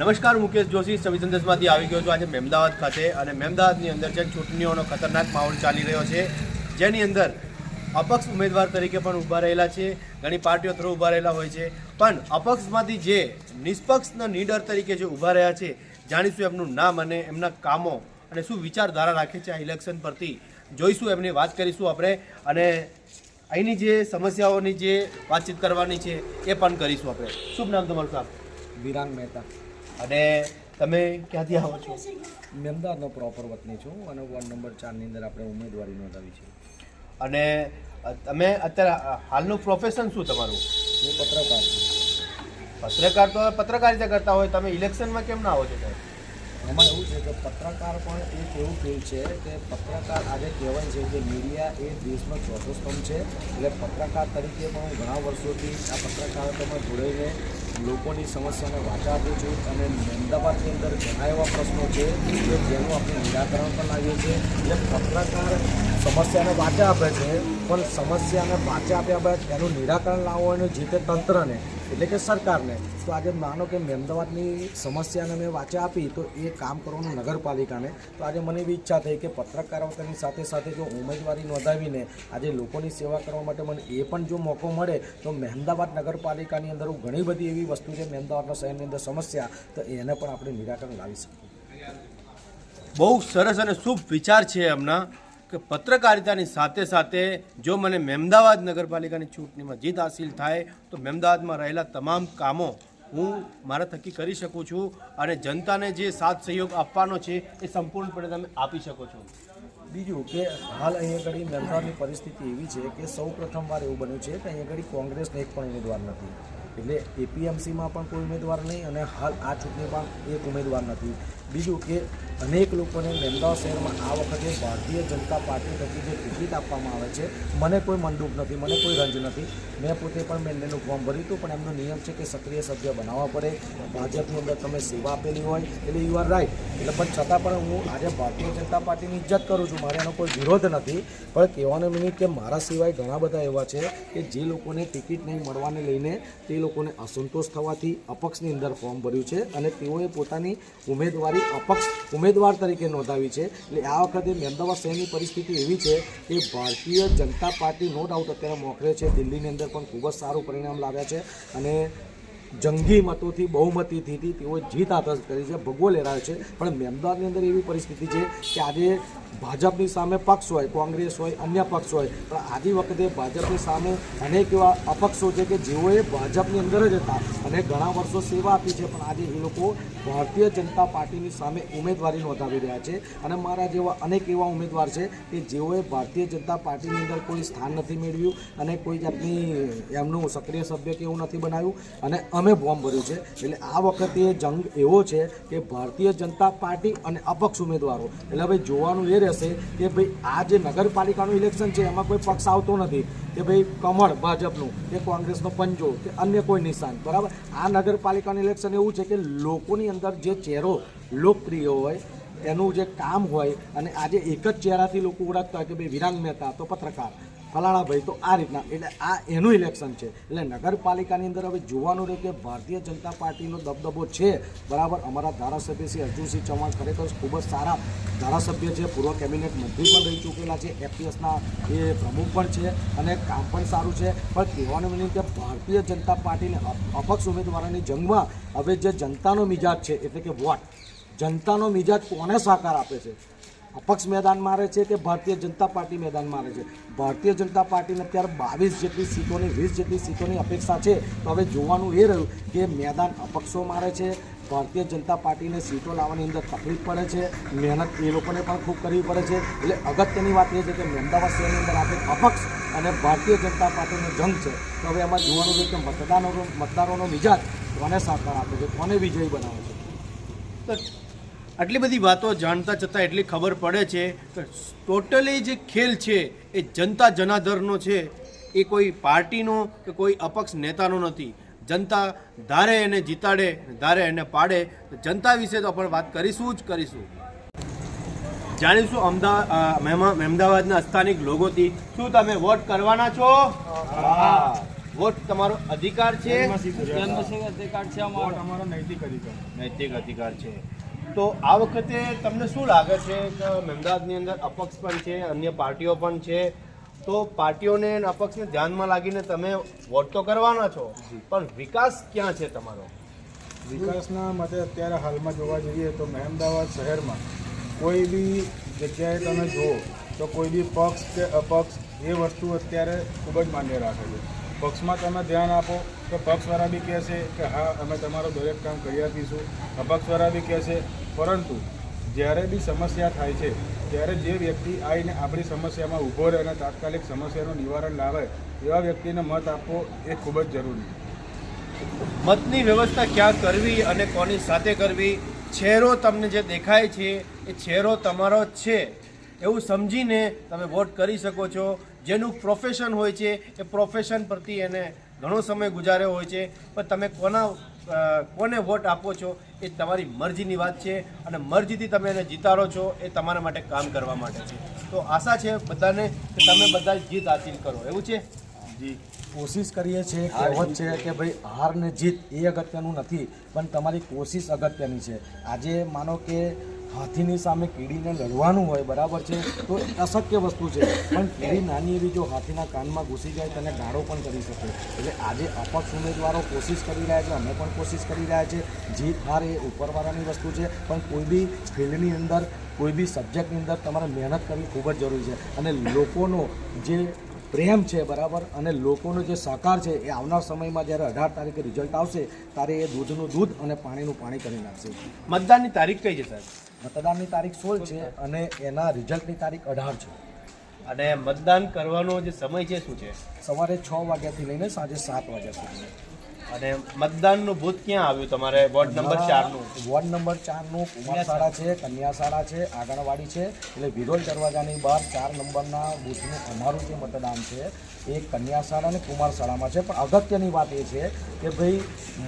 નમસ્કાર મુકેશ જોશી. સવી સંદેશમાંથી આવી ગયો છું. આજે મહેમદાવાદ ખાતે અને મહેમદાવાદની અંદર છે ચૂંટણીઓનો ખતરનાક માહોલ ચાલી રહ્યો છે, જેની અંદર અપક્ષ ઉમેદવાર તરીકે પણ ઊભા રહેલા છે. ઘણી પાર્ટીઓ થ્રુ ઊભા રહેલા હોય છે. પણ અપક્ષમાંથી જે નિષ્પક્ષના નીડર તરીકે જે ઊભા રહ્યા છે, જાણીશું એમનું નામ અને એમના કામો અને શું વિચારધારા રાખે છે આ ઇલેક્શન પરથી. જોઈશું, એમની વાત કરીશું આપણે. અને અહીંની જે સમસ્યાઓની જે વાતચીત કરવાની છે એ પણ કરીશું આપણે. શુભ નામ તમારું સાહેબ? વિરાંગ મહેતા. અને તમે ક્યાંથી આવો છો? મેં અમદાવાદનો પ્રોપર વતની છું અને વોર્ડ નંબર ચારની અંદર આપણે ઉમેદવારી નોંધાવી છે. અને તમે અત્યારે હાલનું પ્રોફેશન શું તમારું? હું પત્રકાર છું. પત્રકાર તો પત્રકારિતા કરતા હોય તમે ઇલેક્શનમાં કેમ ના આવો છો સાહેબ? એમાં એવું છે કે પત્રકાર પણ એક એવું ફિલ્ડ છે કે પત્રકાર આજે કહેવાય છે કે મીડિયા એ દેશનો ચોથો સ્તંભ છે. એટલે પત્રકાર તરીકે પણ હું ઘણા વર્ષોથી આ પત્રકારત્વમાં જોડાઈને લોકોની સમસ્યાને વાચા આપું છું અને અમદાવાદની અંદર ઘણા એવા પ્રશ્નો છે કે જેનું આપણે નિરાકરણ પણ લાવીએ છીએ. એટલે પત્રકાર સમસ્યાને વાચા આપે છે. પણ સમસ્યાને વાચા આપ્યા બાદ એનું નિરાકરણ લાવવાનું જે તે તંત્રને, એટલે કે સરકારને, તો આજે માનો કે મહેમદાવાદની સમસ્યાને મેં વાંચ્યા આપી, તો એ કામ કરવાનું નગરપાલિકાને, તો આજે મને એવી ઈચ્છા થઈ કે પત્રકારોની સાથે સાથે જો ઉમેદવારી નોંધાવીને આજે લોકોની સેવા કરવા માટે મને એ પણ જો મોકો મળે, તો મહેમદાવાદ નગરપાલિકાની અંદર ઘણી બધી એવી વસ્તુ છે મહેમદાવાદના શહેરની અંદર સમસ્યા, તો એને પણ આપણે નિરાકરણ લાવી શકીએ. બહુ સરસ અને શુભ વિચાર છે એમના. કે પત્રકારિતાની સાથે સાથે જો મને મહેમદાવાદ નગરપાલિકાની ચૂંટણીમાં જીત હાસિલ થાય, તો મહેમદાવાદમાં રહેલા તમામ કામો હું મારા થકી કરી શકું છું અને જનતાને જે સાથ સહયોગ આપવાનો છે એ સંપૂર્ણપણે તમે આપી શકો છો. બીજું કે હાલ અહીંયા ઘડી મહેમદાવાદની પરિસ્થિતિ એવી છે કે સૌ પ્રથમવાર એવું બન્યું છે કે અહીંયા આગળ કોંગ્રેસને એક પણ ઉમેદવાર નથી. એટલે એપીએમસીમાં પણ કોઈ ઉમેદવાર નહીં અને હાલ આ ચૂંટણીમાં એક ઉમેદવાર નથી. બીજું કે અનેક લોકોને મહેમદાવાદ શહેરમાં આ વખતે ભારતીય જનતા પાર્ટી થકી જે ટિકિટ આપવામાં આવે છે, મને કોઈ મંદુક નથી, મને કોઈ રંજ નથી. મેં પોતે પણ મેન્ડેનું ફોર્મ ભર્યું હતું, પણ એમનો નિયમ છે કે સક્રિય સભ્ય બનાવવા પડે. ભાજપની અંદર તમે સેવા આપેલી હોય, એટલે યુ આર રાઈટ એટલે પણ છતાં પણ હું આજે ભારતીય જનતા પાર્ટીની ઇજ્જત કરું છું, મારે એનો કોઈ વિરોધ નથી. પણ કહેવાનો મિનિટ કે મારા સિવાય ઘણા બધા એવા છે કે જે લોકોને ટિકિટ નહીં મળવાને લઈને તે લોકોને અસંતોષ થવાથી અપક્ષની અંદર ફોર્મ ભર્યું છે અને તેઓએ પોતાની ઉમેદવારી અપક્ષ ઉમેદવાર તરીકે નોંધાવી છે. એટલે આ વખતે અમદાવાદ શહેરની પરિસ્થિતિ એવી છે કે Bharatiya Janata party no doubt અત્યારે મોખરે છે. દિલ્હીની અંદર પણ ખૂબ જ સારું પરિણામ લાવ્યા છે અને જંગી મતોથી બહુમતીથી તેઓ જીત હાથ કરી છે. ભગવો લહેરાયો છે. પણ અમદાવાદની અંદર એવી પરિસ્થિતિ છે કે આજે ભાજપની સામે પક્ષ હોય, કોંગ્રેસ હોય, અન્ય પક્ષ હોય, પણ આજે વખતે ભાજપની સામે અનેક એવા અપક્ષો છે કે જેઓએ ભાજપની અંદર જ હતા અને ઘણા વર્ષો સેવા આપી છે, પણ આજે એ લોકો ભારતીય જનતા પાર્ટીની સામે ઉમેદવારી નોંધાવી રહ્યા છે. અને મારા જેવા અનેક એવા ઉમેદવાર છે કે જેઓએ ભારતીય જનતા પાર્ટીની અંદર કોઈ સ્થાન નથી મેળવ્યું અને કોઈ જાતની એમનું સક્રિય સભ્ય કે એવું નથી બનાવ્યું. અને અમે ફોર્મ ભર્યું છે. એટલે આ વખતે જંગ એવો છે કે ભારતીય જનતા પાર્ટી અને અપક્ષ ઉમેદવારો. એટલે હવે જોવાનું એ રહેશે કે ભાઈ આ જે નગરપાલિકાનું ઇલેક્શન છે, એમાં કોઈ પક્ષ આવતો નથી. કે ભાઈ કમળ ભાજપનું, કે કોંગ્રેસનો પંજો, કે અન્ય કોઈ નિશાન. બરાબર? આ નગરપાલિકાનું ઇલેક્શન એવું છે કે લોકોની અંદર જે ચહેરો લોકપ્રિય હોય, એનું જે કામ હોય, અને આજે એક જ ચહેરાથી લોકો ઓળખતા હોય કે ભાઈ વિરાંગ મહેતા, તો પત્રકાર. ફલાણા ભાઈ, તો આ રીતના, એટલે આ એનું ઇલેક્શન છે. એટલે નગરપાલિકાની અંદર હવે જોવાનું રહ્યું કે ભારતીય જનતા પાર્ટીનો દબદબો છે. બરાબર, અમારા ધારાસભ્ય શ્રી અર્જુનસિંહ ચૌહાણ ખરેખર ખૂબ જ સારા ધારાસભ્ય છે. પૂર્વ કેબિનેટ મંત્રી પણ રહી ચૂકેલા છે. એફપીએસના એ પ્રમુખ પણ છે અને કામ પણ સારું છે. પણ કહેવાનું મિનિંગ કે ભારતીય જનતા પાર્ટીને અપ- અપક્ષ ઉમેદવારોની જંગમાં હવે જે જનતાનો મિજાજ છે, એટલે કે વોટ, જનતાનો મિજાજ કોને સાકાર આપે છે? અપક્ષ મેદાન મારે છે કે ભારતીય જનતા પાર્ટી મેદાન મારે છે. ભારતીય જનતા પાર્ટીને અત્યારે બાવીસ જેટલી સીટોની, વીસ જેટલી સીટોની અપેક્ષા છે. તો હવે જોવાનું એ રહ્યું કે મેદાન અપક્ષો મારે છે. ભારતીય જનતા પાર્ટીને સીટો લાવવાની અંદર તકલીફ પડે છે. મહેનત એ લોકોને પણ ખૂબ કરવી પડે છે. એટલે અગત્યની વાત એ છે કે અમદાવાદ શહેરની અંદર આપણે અપક્ષ અને ભારતીય જનતા પાર્ટીનો જંગ છે. તો હવે એમાં જોવાનું છે કે મતદારોનો મતદારોનો મિજાજ કોને સાકાર આપે છે, કોને વિજયી બનાવે છે. આટલી બધી વાતો જાણતા છતાં એટલી ખબર પડે છે કે ટોટલી જે ખેલ છે એ જનતા જનાધરનો છે. એ કોઈ પાર્ટીનો કે કોઈ અપક્ષ નેતાનો નથી. જનતા ધારે એને જીતાડે ધારે એને પાડે. જનતા વિશે તો આપણે વાત કરીશું જ કરીશું. જાણીશું અમદાવાદ અમદાવાદના સ્થાનિક લોકોથી શું તમે વોટ કરવાના છો? વોટ તમારો અધિકાર છે? અમારો નૈતિક અધિકાર. નૈતિક અધિકાર છે. તો આ વખતે તમને શું લાગે છે કે મહેમદાવાદની અંદર અપક્ષ પણ છે અન્ય પાર્ટીઓ પણ છે? તો પાર્ટીઓને અને અપક્ષને ધ્યાનમાં લાગીને તમે વોટ તો કરવાના છો પણ વિકાસ ક્યાં છે તમારો? વિકાસના મતે અત્યારે હાલમાં જોવા જઈએ તો મહેમદાવાદ શહેરમાં કોઈ બી જગ્યાએ તમે જુઓ તો કોઈ બી પક્ષ કે અપક્ષ એ વસ્તુ અત્યારે ખૂબ જ માન્ય રાખે છે. પક્ષમાં તમે ધ્યાન આપો તો પક્ષવાળા બી કહેશે કે હા, અમે તમારું દરેક કામ કરી આપીશું. અપક્ષવાળા બી કહેશે પરંતુ જ્યારે બી સમસ્યા થાય છે, ત્યારે જે વ્યક્તિ આવીને આપણી સમસ્યામાં ઊભો રહે અને તાત્કાલિક સમસ્યાનું નિવારણ લાવે, એવા વ્યક્તિને મત આપવો એ ખૂબ જ જરૂરી છે. મતની વ્યવસ્થા ક્યાં કરવી અને કોની સાથે કરવી? ચહેરો તમને જે દેખાય છે, એ ચહેરો તમારો છે. એવું સમજીને તમે વોટ કરી શકો છો. જેનું પ્રોફેશન હોય છે એ પ્રોફેશન પ્રતિ એને ઘણો સમય ગુજાર્યો હોય છે. પણ તમે કોના કોને વોટ આપો છો એ તમારી મરજીની વાત છે અને મરજીથી તમે એને જીતાડો છો એ તમારા માટે કામ કરવા માટે છે. તો આશા છે બધાને કે તમે બધા જીત હાસિલ કરો. એવું છે? જી. કોશિશ કરીએ છીએ કહેવત છે કે ભાઈ હાર ને જીત એ અગત્યનું નથી પણ તમારી કોશિશ અગત્યની છે. આજે માનો કે હાથીની સામે કીડીને લડવાનું હોય, બરાબર છે? તો અશક્ય વસ્તુ છે. પણ કીડી નાની એવી જો હાથીના કાનમાં ઘૂસી જાય, તેને ગાળો પણ કરી શકે. એટલે આજે અપક્ષ ઉમેદવારો કોશિશ કરી રહ્યા છે, અમે પણ કોશિશ કરી રહ્યા છે. જીત હાર એ ઉપરવાળાની વસ્તુ છે. પણ કોઈ બી ફિલ્ડની અંદર, કોઈ બી સબ્જેક્ટની અંદર તમારે મહેનત કરવી ખૂબ જ જરૂરી છે. અને લોકોનો જે પ્રેમ છે, બરાબર? અને લોકોનો જે સહકાર છે, એ આવનાર સમયમાં જ્યારે અઢાર તારીખે રિઝલ્ટ આવશે, ત્યારે એ દૂધનું દૂધ અને પાણીનું પાણી કરી નાખશે. મતદાનની તારીખ કઈ છે, સાહેબ? મતદાનની તારીખ સોળ છે અને એના રિઝલ્ટની તારીખ અઢાર છે. અને મતદાન કરવાનો જે સમય છે શું છે? સવારે છ વાગ્યાથી લઈને સાંજે સાત વાગ્યા સુધી. અને મતદાનનું બૂથ ક્યાં આવ્યું? તમારે વોર્ડ નંબર ચારનું. વોર્ડ નંબર ચારનું કુમાર શાળા છે કન્યાશાળા છે આંગણવાડી છે એટલે વિરોલ દરવાજાની બહાર ચાર નંબરના બૂથનું અમારું જે મતદાન છે એ કન્યાશાળા અને કુમાર શાળામાં છે. પણ અગત્યની વાત એ છે કે ભાઈ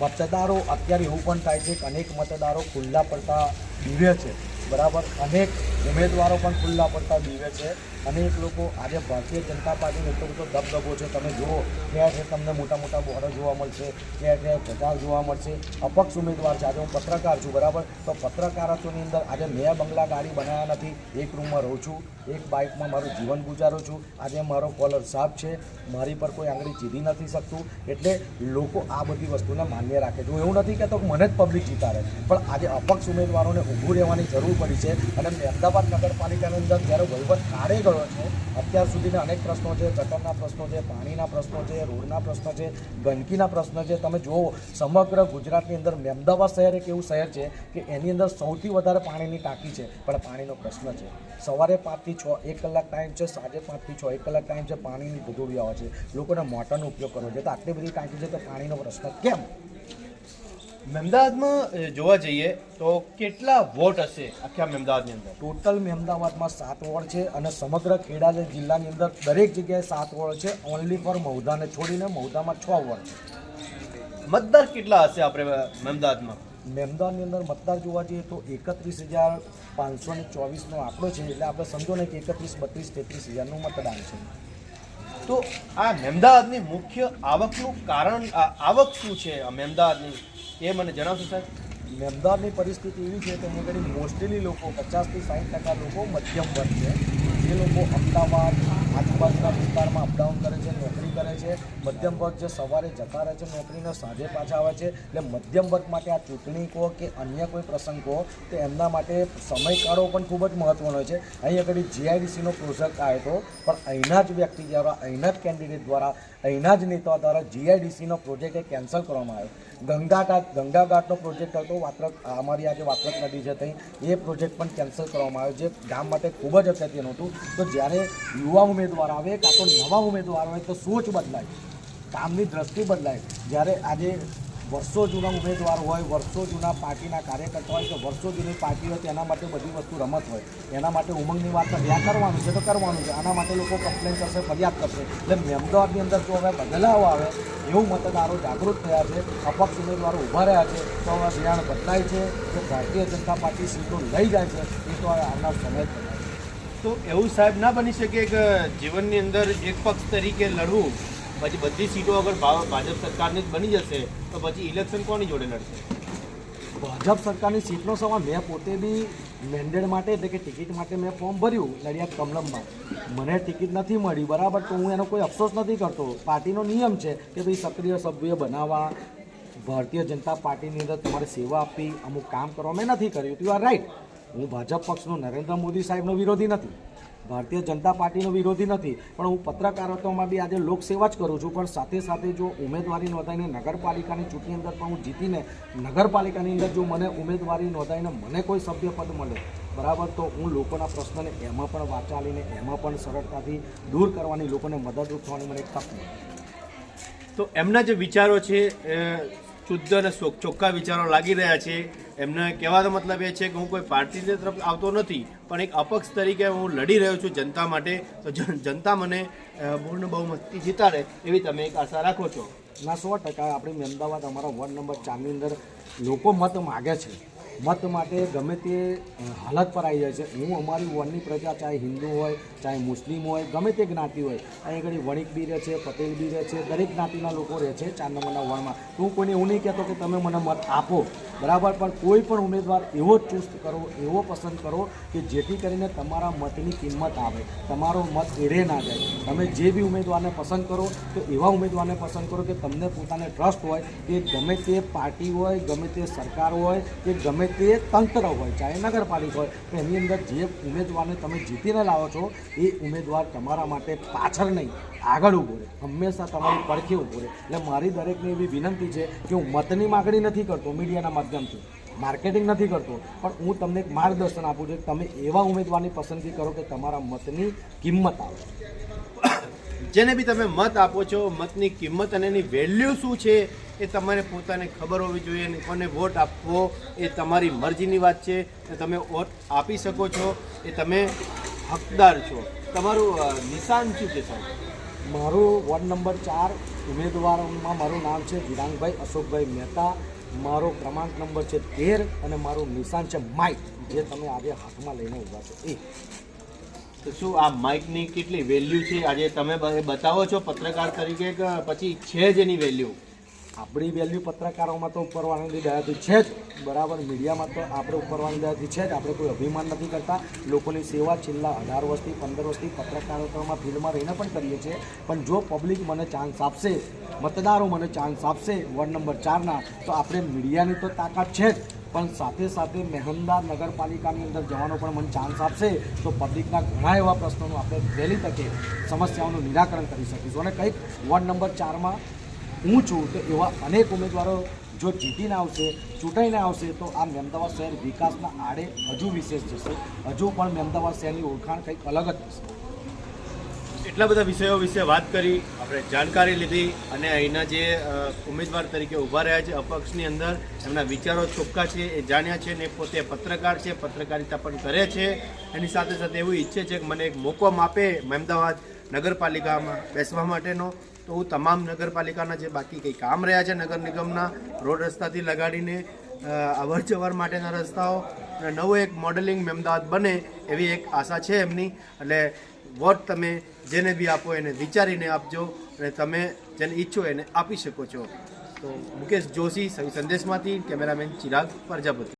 મતદારો અત્યારે એવું પણ થાય છે કે અનેક મતદારો ખુલ્લા પડતા દીવે છે. બરાબર? અનેક ઉમેદવારો પણ ખુલ્લા પડતા દીવે છે. અનેક લોકો આજે ભારતીય જનતા પાર્ટીનો એટલો બધો દબદબો છે. તમે જુઓ, ક્યાં છે તમને મોટા મોટા બોર્ડર જોવા મળશે, ક્યાં ક્યાં પ્રચાર જોવા મળશે. અપક્ષ ઉમેદવાર છે, આજે હું પત્રકાર છું, બરાબર? તો પત્રકારત્વની અંદર આજે મેં બંગલા ગાડી બનાવ્યા નથી. એક રૂમમાં રહું છું, એક બાઇકમાં મારું જીવન ગુજારું છું. આજે મારો કોલર સાફ છે, મારી પર કોઈ આંગળી ચીધી નથી શકતું. એટલે લોકો આ બધી વસ્તુને માન્ય રાખે છે. હું એવું નથી કહેતો કે મને જ પબ્લિક જીતાડે. પણ આજે અપક્ષ ઉમેદવારોને ઊભું રહેવાની જરૂર પડી છે. અને અમદાવાદ નગરપાલિકાની અંદર જ્યારે વહીવટ કાઢે ગયો છે. અત્યાર સુધીના અનેક પ્રશ્નો છે. ગટરના પ્રશ્નો છે, પાણીના પ્રશ્નો છે, રોડના પ્રશ્નો છે, ગંદકીના પ્રશ્નો છે. તમે જુઓ, સમગ્ર ગુજરાતની અંદર અમદાવાદ શહેર એક એવું શહેર છે કે એની અંદર સૌથી વધારે પાણીની ટાંકી છે. પણ પાણીનો પ્રશ્ન છે. સવારે પાંચથી છ, એક કલાક ટાઈમ છે, સાંજે પાંચથી છ, એક કલાક ટાઈમ છે, પાણીની આવે છે. લોકોને મોટરનો ઉપયોગ કરવો છે. તો આટલી બધી ટાંકી છે, તો પાણીનો પ્રશ્ન કેમ? અમદાવાદમાં અ, જોવા જઈએ તો કેટલા વોટ હશે આખા મહેમદાવાદની અંદર? ટોટલ મહેમદાવાદમાં સાત વોર્ડ છે અને સમગ્ર ખેડા જિલ્લાની અંદર દરેક જગ્યાએ સાત વોર્ડ છે. ઓનલી ફોર મહુધાને છોડીને મહુધામાં છ વોર્ડ છે. મતદાર કેટલા હશે આપણે મહેમદાવાદમાં મહેમદાવાદની અંદર મતદાર જોવા જઈએ તો એકત્રીસ હજાર પાંચસો ને ચોવીસનો આંકડો છે એટલે આપણે સમજો ને કે એકત્રીસ બત્રીસ તેત્રીસ હજારનું મતદાન છે. તો આ મહેમદાવાદની મુખ્ય આવકનું કારણ આવક શું છે આ અમદાવાદની એ મને જણાવશો સાહેબ? અમદાવાદની પરિસ્થિતિ એવી છે કે હું આગળ મોસ્ટલી લોકો પચાસથી સાઠ ટકા લોકો મધ્યમ વર્ગ છે. જે લોકો અમદાવાદ આજુબાજુના વિસ્તારમાં અપડાઉન કરે છે, નોકરી કરે છે, મધ્યમ વર્ગ જે સવારે જતા રહે છે, નોકરીને સાંજે પાછા આવે છે, એટલે મધ્યમ વર્ગ માટે આ ચૂંટણી કહો કે અન્ય કોઈ પ્રસંગ કહો, તો એમના માટે સમયગાળો પણ ખૂબ જ મહત્ત્વનો છે. અહીં આગળ જીઆઈડીસીનો પ્રોજેક્ટ આવ્યો હતો, પણ અહીંના જ વ્યક્તિ દ્વારા, અહીંના જ કેન્ડિડેટ દ્વારા, અહીંના જ નેતા દ્વારા જીઆઈડીસીનો પ્રોજેક્ટ એ કેન્સલ કરવામાં આવ્યો. ગંગાઘાટ ગંગાઘાટનો પ્રોજેક્ટ હતો, વાત્રક, અમારી આજે વાત્રક નદી છે ત્યાં, એ પ્રોજેક્ટ પણ કેન્સલ કરવામાં આવ્યો, જે ગામ માટે ખૂબ જ અગત્યનું હતું. તો જ્યારે યુવા ઉમેદવાર આવે કાં તો નવા ઉમેદવાર હોય તો સોચ બદલાય, કામની દ્રષ્ટિ બદલાય. જ્યારે આજે વર્ષો જૂના ઉમેદવાર હોય, વર્ષો જૂના પાર્ટીના કાર્યકર્તા હોય કે વર્ષો જૂની પાર્ટી હોય, તેના માટે બધી વસ્તુ રમત હોય. એના માટે ઉમંગની વાત જ્યાં કરવાનું છે, તો કરવાનું છે. આના માટે લોકો કમ્પ્લેન કરશે, ફરિયાદ કરશે. એટલે અમદાવાદની અંદર જો હવે બદલાવ આવે, એવું મતદારો જાગૃત થયા છે, અપક્ષ ઉમેદવારો ઊભા રહ્યા છે, તો હવે ધ્યાન બદલાય છે, કે ભારતીય જનતા પાર્ટી સીટો લઈ જાય છે, એ તો આવનાર સમય તો એવું સાહેબ ના બની શકે કે જીવનની અંદર એક પક્ષ તરીકે લડવું, પછી બધી સીટો અગર ભાજપ સરકારની જ બની જશે, તો પછી ઇલેક્શન કોની જોડે લડશે? ભાજપ સરકારની સીટનો સવાલ મેં પોતે બી મેન્ડેડ માટે એટલે કે ટિકિટ માટે મેં ફોર્મ ભર્યું નડિયાદ કમલમમાં. મને ટિકિટ નથી મળી, બરાબર? તો હું એનો કોઈ અફસોસ નથી કરતો. પાર્ટીનો નિયમ છે કે ભાઈ સક્રિય સભ્ય બનાવવા, ભારતીય જનતા પાર્ટીની અંદર તમારે સેવા આપવી, અમુક કામ કરવા. મેં નથી કર્યું. યુ આર રાઈટ હું ભાજપ પક્ષનો નરેન્દ્ર મોદી સાહેબનો વિરોધી નથી. ભારતીય જનતા પાર્ટીનો વિરોધી નથી. પણ હું પત્રકારત્વમાં બી આજે લોકસેવા જ કરું છું. પણ સાથે સાથે જો ઉમેદવારી નોંધાઈને નગરપાલિકાની ચૂંટણી અંદર પણ હું જીતીને નગરપાલિકાની અંદર જો મને ઉમેદવારી નોંધાઈને મને કોઈ સભ્યપદ મળે, બરાબર? તો હું લોકોના પ્રશ્નને એમાં પણ વાંચાલીને એમાં પણ સરળતાથી દૂર કરવાની લોકોને મદદરૂપ થવાની મને તક મળે. તો એમના જે વિચારો છે શુદ્ધ અને ચોખ્ખા વિચારો લાગી રહ્યા છે. એમને કહેવાનો મતલબ એ છે કે હું કોઈ પાર્ટીની તરફ આવતો નથી, પણ એક અપક્ષ તરીકે હું લડી રહ્યો છું જનતા માટે. તો જનતા મને પૂર્ણ બહુમતી જીતાડે એવી તમે એક આશા રાખો છો. ના, સો ટકા. આપણી અમદાવાદ અમારા વોર્ડ નંબર ચારની અંદર લોકો મત માગે છે. મત માટે ગમે તે હાલત પર આવી જાય છે. હું અમારી વનની પ્રજા, ચાહે હિન્દુ હોય, ચાહે મુસ્લિમ હોય, ગમે તે જ્ઞાતિ હોય, અહીં આગળ વણિક બી રહે છે, પટેલ બી રહે છે, દરેક જ્ઞાતિના લોકો રહે છે ચાર નંબરના વણમાં. તો હું કોઈને એવું નહીં કહેતો કે તમે મને મત આપો, બરાબર? પણ કોઈ પણ ઉમેદવાર એવો ચુસ્ત કરો, એવો પસંદ કરો કે જેથી કરીને તમારા મતની કિંમત આવે. તમારો મત એડે ના જાય. તમે જે બી ઉમેદવારને પસંદ કરો, તો એવા ઉમેદવારને પસંદ કરો કે તમને પોતાને ટ્રસ્ટ હોય કે ગમે તે પાર્ટી હોય, ગમે તે સરકાર હોય, કે ગમે તે તંત્ર હોય, ચાહે નગરપાલિકા હોય એની અંદર જે ઉમેદવારને તમે જીતીને લાવો છો, એ ઉમેદવાર તમારા માટે પાછળ નહીં, આગળ ઊભો રહે, હંમેશા તમારી પડખે ઊભો રહે. એટલે મારી દરેકને એવી વિનંતી છે કે હું મતની માગણી નથી કરતો, મીડિયાના માધ્યમથી, માર્કેટિંગ નથી કરતો, પણ હું તમને એક માર્ગદર્શન આપું છું કે તમે એવા ઉમેદવારની પસંદગી કરો કે તમારા મતની કિંમત આવે. જેને બી તમે મત આપો છો, મતની કિંમત અને એની વેલ્યુ શું છે, એ તમારે પોતાને ખબર હોવી જોઈએ અને કોને વોટ આપવો એ તમારી મરજીની વાત છે. એ તમે વોટ આપી શકો છો, એ તમે હકદાર છો. તમારું નિશાન શું છે સાહેબ? મારું વોર્ડ નંબર ચાર ઉમેદવારોમાં મારું નામ છે વિરાંગભાઈ અશોકભાઈ મહેતા. મારો ક્રમાંક નંબર છે તેર અને મારું નિશાન છે માઇક, જે તમે આજે હાથમાં લઈને ઊભા છો. એ તો શું આ માઇકની કેટલી વેલ્યુ છે? આજે તમે બતાવો છો પત્રકાર તરીકે કે પછી છે જ એની વેલ્યુ આપણી વેલ્યુ પત્રકારોમાં તો ઉપરવાની દયાથી છે જ. બરાબર, મીડિયામાં તો આપણે ઉપરવાની દયાથી છે જ. આપણે કોઈ અભિમાન નથી કરતા. લોકોની સેવા છેલ્લા અઢાર વર્ષથી, પંદર વર્ષથી પત્રકારોમાં, ફિલ્ડમાં રહીને પણ કરીએ છીએ. પણ જો પબ્લિક મને ચાન્સ આપશે, મતદારો મને ચાન્સ આપશે, વોર્ડ નંબર ચારના, તો આપણે મીડિયાની તો તાકાત છે જ. પણ સાથે સાથે મહેમદાર નગરપાલિકાની અંદર જવાનો પણ મને ચાન્સ આપશે. તો પબ્લિકના ઘણા એવા પ્રશ્નોનું આપણે વહેલી તકે સમસ્યાઓનું નિરાકરણ કરી શકીશું. અને કંઈક વોર્ડ નંબર ચારમાં હું છું, તો એવા અનેક ઉમેદવારો જો જીતીને આવશે, ચૂંટાઈને આવશે, તો આ મહેમદાવાદ શહેર વિકાસના આડે હજુ વિશેષ જશે. હજુ પણ મહેમદાવાદ શહેરની ઓળખાણ કંઈક અલગ જ થશે એટલા બધા વિષયો વિશે વાત કરી. આપણે જાણકારી લીધી અને અહીંના જે ઉમેદવાર તરીકે ઊભા રહ્યા છે, અપક્ષની અંદર એમના વિચારો ચોખ્ખા છે, એ જાણ્યા છે ને પોતે પત્રકાર છે, પત્રકારિતા પણ કરે છે. એની સાથે સાથે એવું ઈચ્છે છે કે મને એક મોકો આપે મહેમદાવાદ નગરપાલિકામાં બેસવા માટેનો. તો હું તમામ નગરપાલિકાના જે બાકી કંઈ કામ રહ્યા છે, નગર નિગમના રોડ રસ્તાથી લગાડીને અવર જવર માટેના રસ્તાઓ અને નવું એક મોડેલિંગ અમદાવાદ બને એવી એક આશા છે એમની. એટલે વોટ તમે જેને બી આપો એને વિચારીને આપજો અને તમે જેને ઈચ્છો એને આપી શકો છો. તો મુકેશ જોશી, સંદેશમાંથી, કેમેરામેન ચિરાગ પ્રજાપતિ.